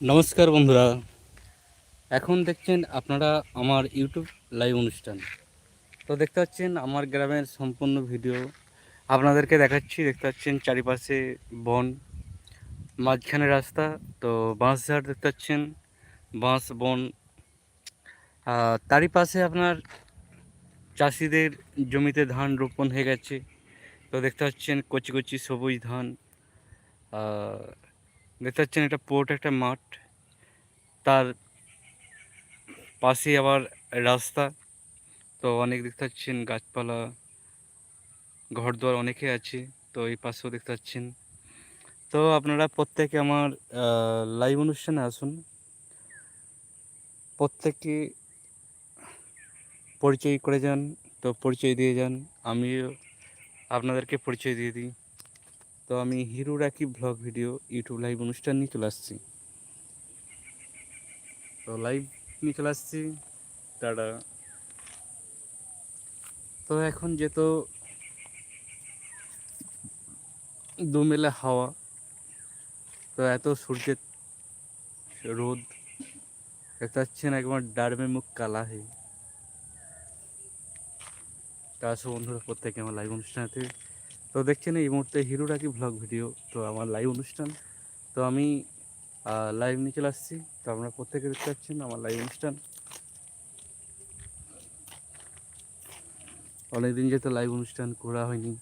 নমস্কার বন্ধুরা। এখন দেখছেন আপনারা আমার ইউটিউব লাইভ অনুষ্ঠান। তো দেখতে পাচ্ছেন আমার গ্রামের সম্পূর্ণ ভিডিও। আপনাদেরকে দেখাচ্ছি, দেখতে পাচ্ছেন চারিপাশে বন, মাঝখানে রাস্তা, তো বাঁশঝাড় দেখতে পাচ্ছেন, বাঁশ, বন। তারই পাশে আপনার চাষিদের জমিতে ধান রোপণ হয়ে গেছে। তো দেখতে পাচ্ছেন কচি কচি সবুজ ধান। দেখতে পাচ্ছেন এটা পোর্ট একটা মাঠ। তার পাশে আবার রাস্তা। তো অনেক দেখতে পাচ্ছেন গাছপালা, ঘরদোয়ার অনেকে আছে, তো এই পাশেও দেখতে পাচ্ছেন। তো আপনারা প্রত্যেকে আমার লাইভ অনুষ্ঠানে আসুন। প্রত্যেকে পরিচয় করে যান, তো পরিচয় দিয়ে যান। আমিও আপনাদেরকে পরিচয় দিয়ে দিই। তো আমি হিরো রাকি ব্লগ ভিডিও ইউটিউব লাইভ অনুষ্ঠান নিয়ে চলে আসছি। তো লাইভ নিয়ে চলে আসছি। টাটা। তো এখন যেহেতু দুমেলা হাওয়া। তো এত সূর্যের রোদ। দেখতে পাচ্ছেন একবার ডারমে মুখ কালা হয়ে। তা আসো বন্ধুরা, প্রত্যেকে আমার লাইভ অনুষ্ঠানেতে তো দেখছেন এই মুহূর্তে হিরো রাকি ভ্লগ ভিডিও তো আমার লাইভ অনুষ্ঠান। তো আমি লাইভ নিয়ে চলে আসছি। তো আপনারা প্রত্যেকে দেখতে পাচ্ছেন আমার লাইভ অনুষ্ঠান। অনেকদিন যেহেতু লাইভ অনুষ্ঠান করা হয়নি।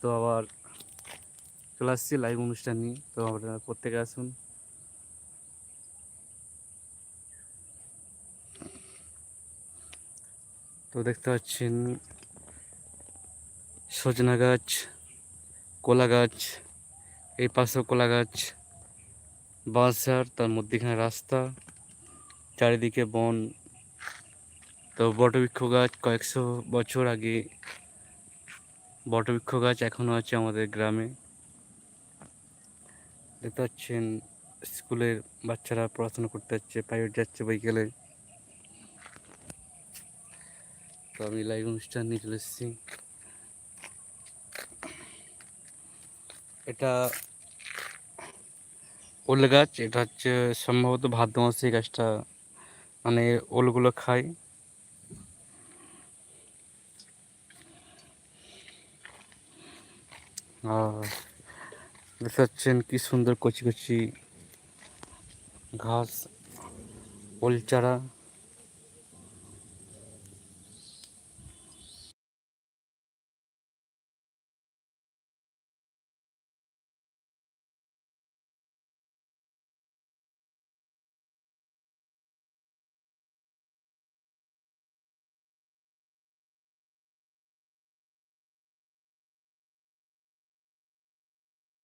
তো আবার চলে আসছি লাইভ অনুষ্ঠান নিয়ে। তো আপনারা প্রত্যেকে আসুন। তো দেখতে পাচ্ছেন সজনা গাছ। কলা গাছ এই পাশেও কলা গাছ বাঁশঝাড়, তার মধ্যেখানে রাস্তা, চারিদিকে বন। তো বটবৃক্ষ গাছ কয়েকশো বছর আগে বটবৃক্ষ গাছ এখনও আছে আমাদের গ্রামে। দেখতে পাচ্ছেন, স্কুলের বাচ্চারা পড়াশোনা করতে যাচ্ছে প্রাইভেট যাচ্ছে বিকেলে। তো আমি লাইভ অনুষ্ঠান নিয়ে চলে এসেছি। এটা ওল গাছ, এটা হচ্ছে সম্ভবত ভাদ্র মাসে এই গাছটা মানে ওলগুলো খায়। আর দেখতে পাচ্ছেন কি সুন্দর কচি কচি ঘাস ওল চারা